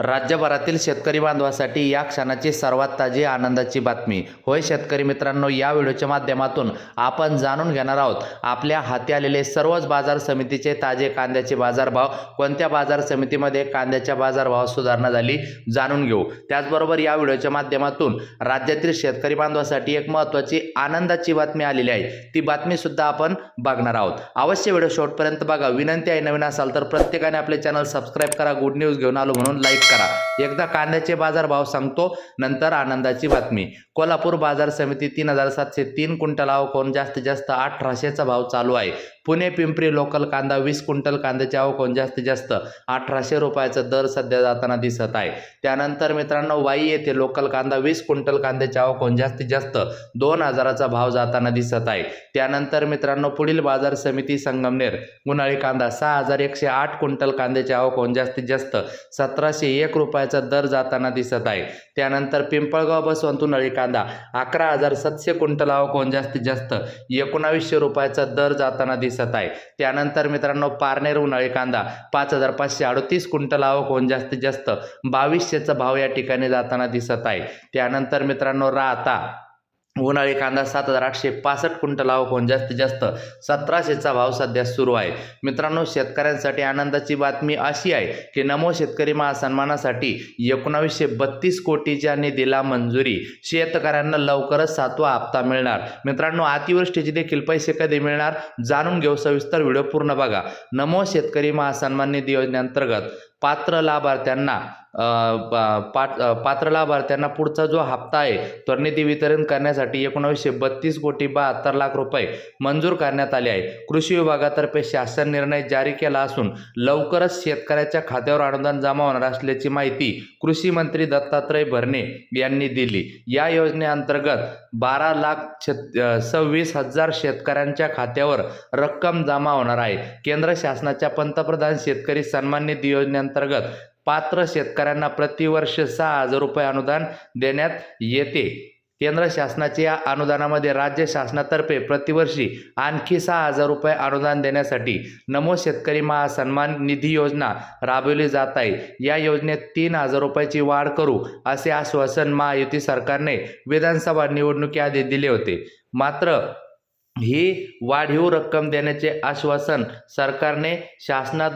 राज्यभरातील शेतकरी बांधवासाठी या क्षणाची सर्वात ताजी आनंदाची बातमी. होय शेतकरी मित्रांनो या व्हिडिओच्या माध्यमातून आपण जाणून घेणार आहोत आपल्या हाती आलेले सर्वच बाजार समितीचे ताजे कांद्याचे बाजारभाव कोणत्या बाजार समितीमध्ये कांद्याच्या बाजारभाव सुधारणा झाली जाणून घेऊ. त्याचबरोबर या व्हिडिओच्या माध्यमातून राज्यातील शेतकरी बांधवासाठी एक महत्त्वाची आनंदाची बातमी आलेली आहे. ती बातमीसुद्धा आपण बघणार आहोत. अवश्य व्हिडिओ शेवटपर्यंत बघा. विनंती आहे नवीन असाल तर प्रत्येकाने आपले चॅनल सबस्क्राईब करा. गुड न्यूज घेऊन आलो म्हणून लाईक करा. एकदा कांद्याचे बाजार भाव सांगतो नंतर आनंदाची बातमी. कोल्हापूर बाजार समिती तीन हजार सातशे तीन क्विंटल आवकोन जास्तीत जास्त अठराशेचा भाव चालू आहे. पुणे पिंपरी लोकल कांदा वीस क्विंटल कांद्याचे आवकोन जास्तीत जास्त अठराशे रुपयाचा दर सध्या जाताना दिसत आहे. त्यानंतर मित्रांनो वाई येथे लोकल कांदा वीस क्विंटल कांद्याच्या आवकोन जास्तीत जास्त दोन हजाराचा भाव जाताना दिसत आहे. त्यानंतर मित्रांनो पुढील बाजार समिती संगमनेर उन्हाळी कांदा सहा हजार एकशे आठ क्विंटल कांद्याचे आवकोन जास्तीत जास्त सतराशे एक रुपयाचा दर जाताना दिसत आहे. त्यानंतर पिंपळगाव बसवंत उन्हाळी कांदा अकरा हजार सातशे क्विंटल आवकोन जास्तीत जास्त एकोणावीसशे रुपयाचा दर जाताना दिसत दिसत आहे. त्यानंतर मित्रांनो पारनेर उन्हाळी कांदा पाच हजार पाचशे अडतीस क्विंटल आवक होऊन जास्तीत जास्त बावीसशेचा भाव या ठिकाणी जाताना दिसत आहे. त्यानंतर मित्रांनो राहता उन्हाळी कांदा सात हजार आठशे पासष्ट क्विंटल होऊन जास्तीत जास्त सतराशेचा भाव सध्या सुरू आहे. मित्रांनो शेतकऱ्यांसाठी आनंदाची बातमी अशी आहे की नमो शेतकरी महासन्मानासाठी एकोणावीसशे बत्तीस कोटीच्या निधीला मंजुरी. शेतकऱ्यांना लवकरच सातवा हप्ता मिळणार. मित्रांनो अतिवृष्टीचे देखील पैसे कधी मिळणार? जाणून घेऊ सविस्तर व्हिडिओ पूर्ण बघा. नमो शेतकरी महासन्मान निधी योजनेअंतर्गत पात्र लाभार्थ्यांना पाट पात्र लाभार्थ्यांना पुढचा जो हप्ता आहे त्वरणिधी वितरण करण्यासाठी एकोणावीसशे बत्तीस कोटी बहात्तर लाख रुपये मंजूर करण्यात आले आहे. कृषी विभागातर्फे शासन निर्णय जारी केला असून लवकरच शेतकऱ्याच्या खात्यावर अनुदान जमा होणार असल्याची माहिती कृषी मंत्री दत्तात्रय भरणे यांनी दिली. या योजनेअंतर्गत बारा लाख छत सव्वीस हजार शेतकऱ्यांच्या खात्यावर रक्कम जमा होणार आहे. केंद्र शासनाच्या पंतप्रधान शेतकरी सन्मान निधी योजनेअंतर्गत पात्र शेतकऱ्यांना प्रतिवर्ष सहा हजार रुपये अनुदान देण्यात येते. केंद्र शासनाच्या या अनुदानामध्ये राज्य शासनातर्फे प्रतिवर्षी आणखी सहा हजार रुपये अनुदान देण्यासाठी नमो शेतकरी महासन्मान निधी योजना राबवली जात आहे. या योजनेत तीन हजार रुपयाची वाढ करू असे आश्वासन महायुती सरकारने विधानसभा निवडणुकीआधी दिले होते. मात्र ही वाढीव रक्कम देण्याचे आश्वासन सरकारने शासनात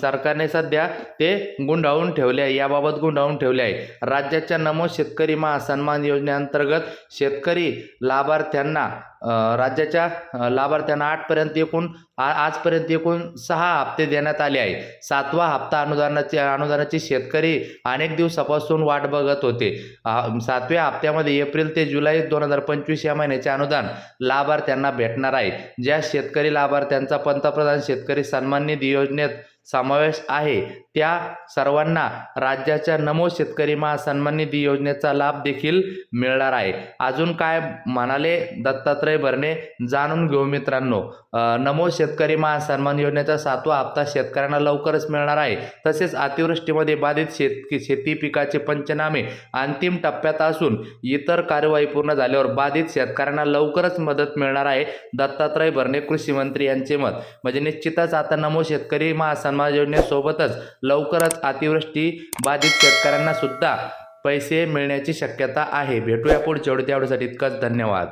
सरकारने सध्या ते गुंडाळून ठेवले आहे. याबाबत गुंडाळून ठेवले आहे. राज्याच्या नमो शेतकरी महासन्मान योजनेअंतर्गत शेतकरी लाभार्थ्यांना राज्याच्या लाभार्थ्यांना आठपर्यंत एकूण आ आजपर्यंत एकूण सहा हप्ते देण्यात आले आहे सातवा हप्ता अनुदानाचे अनुदानाची शेतकरी अनेक दिवसापासून वाट बघत होते. सातव्या हप्त्यामध्ये एप्रिल ते जुलै दोन हजार पंचवीस या महिन्याचे अनुदान लाभार्थ्यांना भेटणार आहे. ज्या शेतकरी लाभार्थ्यांचा पंतप्रधान शेतकरी सन्मान निधी योजनेत समावेश आहे. त्या सर्वांना राज्याच्या नमो शेतकरी महासन्मान निधी योजनेचा लाभ देखील मिळणार आहे. अजून काय म्हणाले दत्तात्रय भरणे? जाणून घेऊ मित्रांनो. नमो शेतकरी महासन्मान योजनेचा सातवा हप्ता शेतकऱ्यांना लवकरच मिळणार आहे. तसेच अतिवृष्टीमध्ये बाधित शेत शेती पिकाचे पंचनामे अंतिम टप्प्यात असून इतर कार्यवाही पूर्ण झाल्यावर बाधित शेतकऱ्यांना लवकरच मदत मिळणार आहे. दत्तात्रय भरणे कृषी मंत्री यांचे मत. म्हणजे निश्चितच आता नमो शेतकरी महासन्मान योजनेसोबतच लवकरच अतिवृष्टी बाधित शेतकऱ्यांना सुद्धा पैसे मिळण्याची शक्यता आहे. भेटूया पुढच्या वेळी त्यावेळेसाठी इतकंच धन्यवाद.